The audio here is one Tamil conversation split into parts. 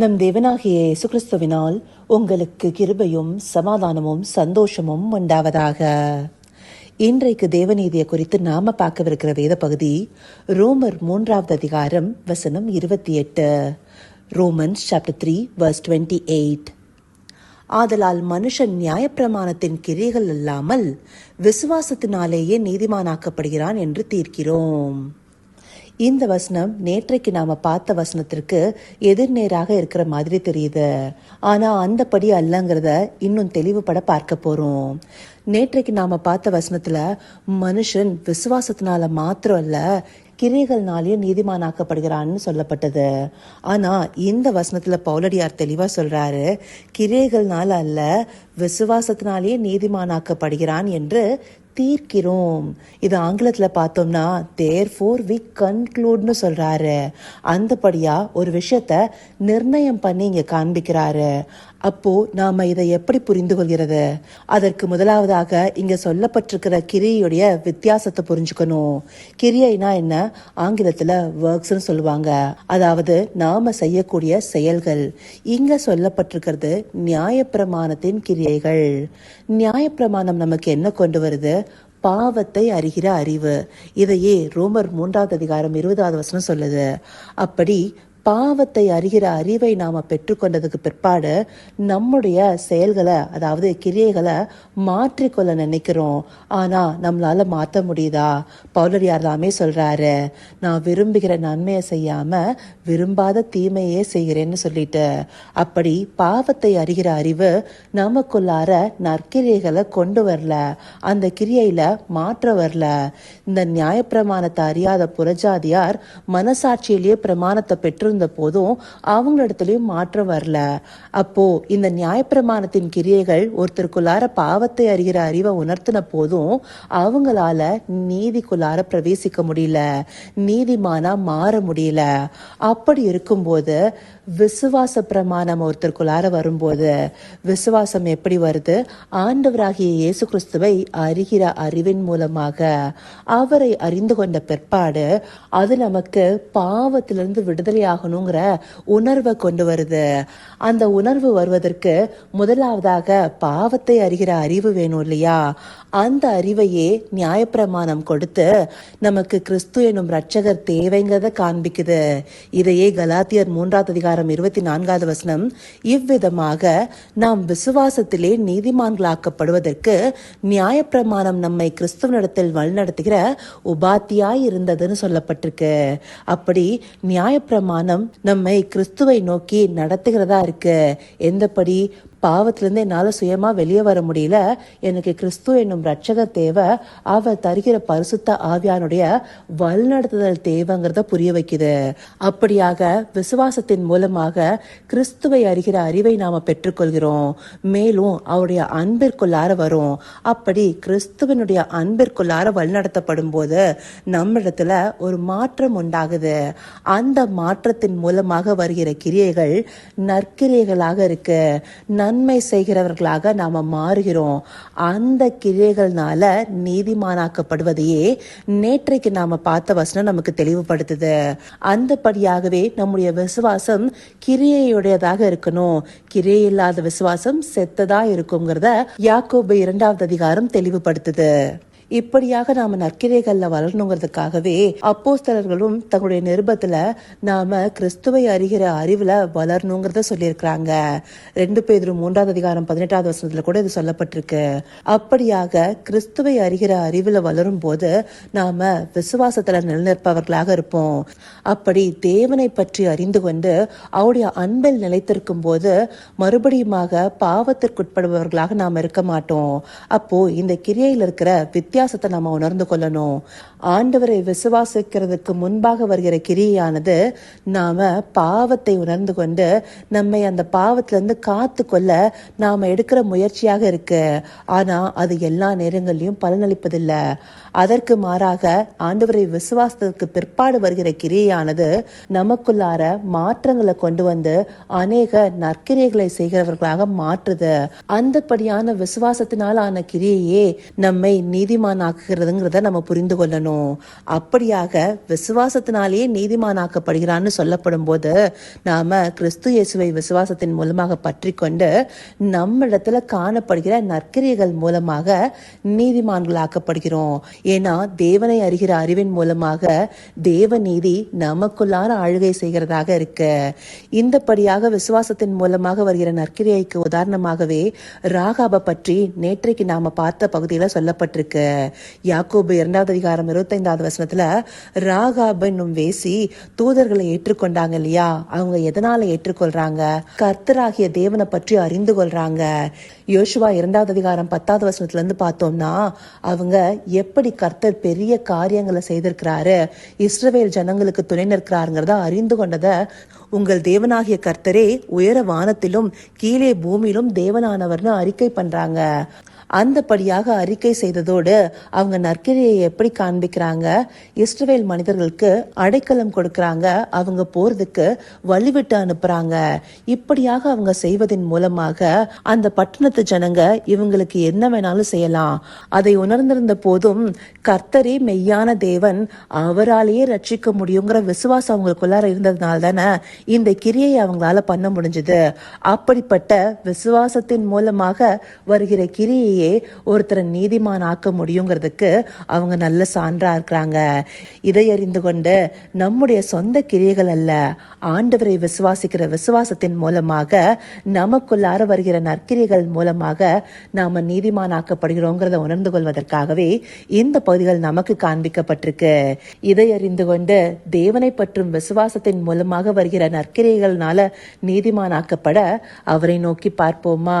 நம் தேவனாகிய இயேசு கிறிஸ்துவினால் உங்களுக்கு கிருபையும் சமாதானமும் சந்தோஷமும் உண்டாவதாக. இன்றைக்கு தேவநீதியை குறித்து நாம பார்க்கவிருக்கிற வேத பகுதி ரோமர் மூன்றாவது அதிகாரம் வசனம் இருபத்தி எட்டு. Romans chapter three verse twenty eight ஆதலால் மனுஷன் நியாயப்பிரமாணத்தின் கிரியைகள் இல்லாமல் விசுவாசத்தினாலேயே நீதிமானாக்கப்படுகிறான் என்று தீர்க்கிறோம். இந்த வசனம் நேற்றைக்கு நாம பார்த்த வசனத்திற்கு எதிர்நேராக இருக்கிற மாதிரி தெரியுது. ஆனா அந்தபடி அல்லங்கிறத இன்னும் தெளிவுபட பார்க்க போறோம். நேற்றைக்கு நாம பார்த்த வசனத்துல மனுஷன் விசுவாசத்தினால மாத்திரம் அல்ல கிரைகள்னாலேயும் நீதிமானாக்கப்படுகிறான்னு சொல்லப்பட்டது. ஆனா இந்த வசனத்துல பவுலடியார் தெளிவா சொல்றாரு கிரைகள்னால அல்ல விசுவாசத்தினாலேயே நீதிமானாக்கப்படுகிறான் என்று தீர்க்கிறோம். இது ஆங்கிலத்தில் பார்த்தோம்னா தேர் ஃபோர் வி கன்க்ளூட்னு சொல்கிறாரு அந்தபடியாக ஒரு விஷயத்த நிர்ணயம் பண்ணி இங்கே காண்பிக்கிறாரு. அப்போ நாம இதை எப்படி புரிந்து கொள்கிறது? அதற்கு முதலாவதாக இங்க சொல்லப்பட்டிருக்கிற கிரியையுடைய வித்தியாசத்தை புரிஞ்சுக்கணும். கிரியைனா என்ன? ஆங்கிலத்துல ஒர்க்ஸ்னு சொல்லுவாங்க. அதாவது நாம செய்யக்கூடிய செயல்கள். இங்க சொல்லப்பட்டிருக்கிறது நியாயப்பிரமாணத்தின் கிரியைகள். நியாயப்பிரமாணம் நமக்கு என்ன கொண்டு வருது? பாவத்தை அறிகிற அறிவு. இதையே ரோமர் மூன்றாவது அதிகாரம் இருபதாவது வசனம் சொல்லுது. அப்படி பாவத்தை அறிகிற அறிவை நாம பெற்றுக்கொண்டதுக்கு பிற்பாடு நம்முடைய செயல்களை அதாவது கிரியைகளை மாற்றிக்கொள்ள நினைக்கிறோம். ஆனா நம்மளால மாற்ற முடியுதா? பவுலடியார் தாமே சொல்றாரு நான் விரும்புகிற நன்மையை செய்யாம விரும்பாத தீமையே செய்கிறேன்னு சொல்லிட்டு. அப்படி பாவத்தை அறிகிற அறிவு நமக்குள்ளார நற்கிரியைகளை கொண்டு வரல. அந்த கிரியையில மாற்ற வரல. இந்த நியாயப்பிரமாணத்தை அறியாத புறஜாதியார் மனசாட்சியிலேயே பிரமாணத்தை பெற்று இருந்த போதும் அவங்களிடத்துலயும் மாற்றம் வரல. அப்போ இந்த நியாயப்பிரமாணத்தின் கிரியைகள் ஒருத்தருக்குள்ளார பாவத்தை அறிகிற அறிவை உணர்த்தின போதும் அவங்களால நீதிக்குள்ளார பிரவேசிக்க முடியல. நீதிமானா மாற முடியல. அப்படி இருக்கும்போது விசுவாச பிரமாணம் ஒருத்தருக்குள்ளார வரும்போது விசுவாசம் எப்படி வருது? ஆண்டவராகிய இயேசு கிறிஸ்துவை அறிகிற அறிவின் மூலமாக அவரை அறிந்து கொண்ட பிற்பாடு அது நமக்கு பாவத்திலிருந்து விடுதலையாக ஆகணுங்கிற உணர்வை கொண்டு வருது. அந்த உணர்வு வருவதற்கு முதலாவதாக பாவத்தை அறிகிற அறிவு வேணும் இல்லையா? அந்த அறிவையே நியாயப்பிரமாணம் கொடுத்து நமக்கு கிறிஸ்து எனும் ரட்சகர் தேவைங்கிறத காண்பிக்குது. இதையே கலாத்தியர் மூன்றாவது அதிகாரம் இருபத்தி நான்காவது வசனம் இவ்விதமாக நாம் விசுவாசத்திலே நீதிமான்களாக்கப்படுவதற்கு நியாயப்பிரமாணம் நம்மை கிறிஸ்துவனிடத்தில் வழிநடத்துகிற உபாத்தியாய் இருந்ததுன்னு சொல்லப்பட்டிருக்கு. அப்படி நியாயப்பிரமாணம் நம்மை கிறிஸ்துவை நோக்கி நடத்துகிறதா இருக்கு? எந்தபடி பாவத்திலிருந்து என்னால் சுயமாக வெளியே வர முடியல. எனக்கு கிறிஸ்து என்னும் ரட்சகர் தேவை அவர் தருகிற பரிசுத்த ஆவியானுடைய வழிநடத்துதல் தேவைங்கிறத புரிய வைக்குது. அப்படியாக விசுவாசத்தின் மூலமாக கிறிஸ்துவை அறிகிற அறிவை நாம் பெற்றுக்கொள்கிறோம். மேலும் அவருடைய அன்பிற்குள்ளார வரும். அப்படி கிறிஸ்துவனுடைய அன்பிற்குள்ளார வழிநடத்தப்படும் போது நம்மிடத்துல ஒரு மாற்றம் உண்டாகுது. அந்த மாற்றத்தின் மூலமாக வருகிற கிரியைகள் நற்கிரியைகளாக இருக்கு. நன்மை செய்கிறவர்களாக நாம மாறுகிறோம். அந்த கிரியைகள்னால நீதிமானாக்கப்படுவதையே நேற்றைக்கு நாம பார்த்த வசனம் நமக்கு தெளிவுபடுத்துது. அந்தபடியாகவே நம்முடைய விசுவாசம் கிரியையுடையதாக இருக்கணும். கிரியை இல்லாத விசுவாசம் செத்ததா இருக்குங்கிறத யாக்கோபு இரண்டாவது அதிகாரம் தெளிவுபடுத்துது. இப்படியாக நாம நற்கிரைகள்ல வளரணுங்கிறதுக்காகவே அப்போஸ்தலர்களும் தங்களுடைய நிருபத்துல நாம கிறிஸ்துவை அறிகிற அறிவுல வளரணுங்கிறத சொல்லியிருக்கிறாங்க. ரெண்டு பேர் மூன்றாவது அதிகாரம் பதினெட்டாவது வருஷத்துல கூட இது சொல்லப்பட்டிருக்கு. அப்படியாக கிறிஸ்துவை அறிகிற அறிவுல வளரும் போது நாம விசுவாசத்துல நிலநிற்பவர்களாக இருப்போம். அப்படி தேவனை பற்றி அறிந்து கொண்டு அவருடைய அன்பில் நிலைத்திருக்கும் போது மறுபடியுமாக பாவத்திற்குட்படுபவர்களாக நாம் இருக்க மாட்டோம். அப்போ இந்த கிரியையில் இருக்கிற வித்தியாசத்தை நம்ம உணர்ந்து கொள்ளணும். ஆண்டவரை விசுவாசிக்கிறதுக்கு முன்பாக வருகிற கிரியானது நாம் பாவத்தை உணர்ந்து கொண்டு நம்மை அந்த பாவத்திலேருந்து காத்து கொள்ள நாம் எடுக்கிற முயற்சியாக இருக்கு. ஆனால் அது எல்லா நேரங்களிலும் பலனளிப்பதில்லை. அதற்கு மாறாக ஆண்டவரை விசுவாசத்துக்கு பிற்பாடு வருகிற கிரியானது நமக்குள்ளார மாற்றங்களை கொண்டு வந்து அநேக நற்கிரியைகளை செய்கிறவர்களாக மாற்றுது. அந்தபடியான விசுவாசத்தினால் ஆன கிரியையே நம்மை நீதிமான் நீதிமானாக்குகிறதுங்கிறத நம்ம புரிந்து கொள்ளணும். அப்படியாக விசுவாசத்தினாலேயே நீதிமானாக்கப்படுகிறான்னு சொல்லப்படும் போது நாம கிறிஸ்து இயேசுவை விசுவாசத்தின் மூலமாக பற்றி கொண்டு நம்மிடத்துல காணப்படுகிற நற்கிரியைகள் மூலமாக நீதிமான்களாக்கப்படுகிறோம். ஏன்னா தேவனை அறிகிற அறிவின் மூலமாக தேவ நீதி நமக்குள்ளார ஆளுகை செய்கிறதாக இருக்கு. இந்தபடியாக விசுவாசத்தின் மூலமாக வருகிற நற்கிரியைக்கு உதாரணமாகவே ராகாப பற்றி நேற்றைக்கு நாம பார்த்த பகுதியில் சொல்லப்பட்டிருக்கு. யாக்கோபு இரண்டாவது அதிகாரம் இருபத்தைந்தாவது வசனத்துல ராகாப என்னும் வேசி தூதர்களை ஏற்றுக்கொண்டாங்க இல்லையா? அவங்க எதனால ஏற்றுக்கொள்றாங்க? கர்த்தராகிய தேவனை பற்றி அறிந்து கொள்றாங்க. யோசுவா இரண்டாவது அதிகாரம் பத்தாவது வசனத்துல இருந்து பார்த்தோம்னா அவங்க எப்படி கர்த்தர் பெரிய காரியங்களை செய்திருக்கிறாரு இஸ்ரவேல் ஜனங்களுக்கு துணை நிற்கிறாருங்கிறத அறிந்து கொண்டதை உங்கள் தேவனாகிய கர்த்தரே உயர வானத்திலும் கீழே பூமியிலும் தேவனானவர்னு அறிக்கை பண்றாங்க. அந்தபடியாக அறிக்கை செய்ததோடு அவங்க நற்கிரியை எப்படி காண்பிக்கிறாங்க இஸ்ரவேல் மனிதர்களுக்கு அடைக்கலம் கொடுக்கறாங்க அவங்க போறதுக்கு வழிவிட்டு அனுப்புறாங்க. இப்படியாக அவங்க செய்வதன் மூலமாக அந்த பட்டணத்து ஜனங்க இவங்களுக்கு என்ன வேணாலும் செய்யலாம். அதை உணர்ந்திருந்த போதும் கர்த்தரே மெய்யான தேவன் அவராலேயே ரட்சிக்க முடியுங்கிற விசுவாசம் அவங்களுக்குள்ளார இருந்ததுனால தானே இந்த கிரியை அவங்களால பண்ண முடிஞ்சது. அப்படிப்பட்ட விசுவாசத்தின் மூலமாக வருகிற கிரியையே ஒருத்தரை நீதிமான் ஆக்க முடியுங்கிறதுக்கு அவங்க நல்ல சான்றா இருக்கிறாங்க. இதை அறிந்து கொண்டு நம்முடைய சொந்த கிரியைகள் அல்ல ஆண்டவரை விசுவாசிக்கிற விசுவாசத்தின் மூலமாக நமக்குள்ளார வருகிற நற்கிரியைகள் மூலமாக நாம நீதிமானாக்கப்படுகிறோங்கிறத உணர்ந்து கொள்வதற்காகவே இந்த பகுதிகள் நமக்கு காண்பிக்கப்பட்டிருக்கு. இதை அறிந்து கொண்டு தேவனை பற்றும் விசுவாசத்தின் மூலமாக வருகிற நற்கிரியைகள்னால நீதிமானாக்கப்பட அவரை நோக்கி பார்ப்போமா?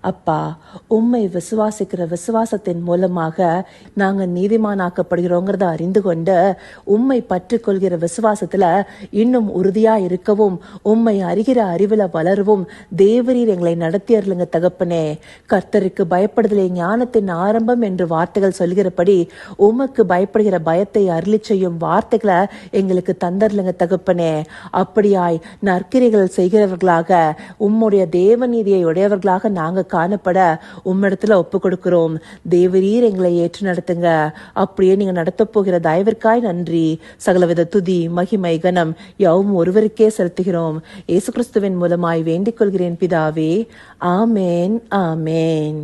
அப்பா உம்மை விசுவாசிக்கிற விசுவாசத்தின் மூலமாக நாங்கள் நீதிமானாக்கப்படுகிறோங்கிறத அறிந்து கொண்டு உம்மை பற்றுக்கொள்கிற விசுவாசத்தில் இன்னும் உறுதியாக இருக்கவும் உம்மை அறிகிற அறிவில் வளரவும் தேவரீர் எங்களை நடத்தியருளுங்க தகப்பனே. கர்த்தருக்கு பயப்படுதலே ஞானத்தின் ஆரம்பம் என்று வார்த்தைகள் சொல்கிறபடி உமக்கு பயப்படுகிற பயத்தை அருளி செய்யும் வார்த்தைகளை எங்களுக்கு தந்தர்லுங்க தகப்பனே. அப்படியாய் நற்கிரைகள் செய்கிறவர்களாக உம்முடைய தேவநீதியை உடையவர்களாக நாங்கள் காணப்பட உம்மிடத்துல ஒப்பு கொடுக்கிறோம் தேவரீர் எங்களை ஏற்று நடத்துங்க. அப்படியே நீங்க நடத்தப் போகிற தயவிற்காய் நன்றி. சகலவித துதி மகிமை கனம் யாவும் ஒருவருக்கே செலுத்துகிறோம். இயேசு கிறிஸ்துவின் மூலமாய் வேண்டிக் கொள்கிறேன் பிதாவே. ஆமேன் ஆமேன்.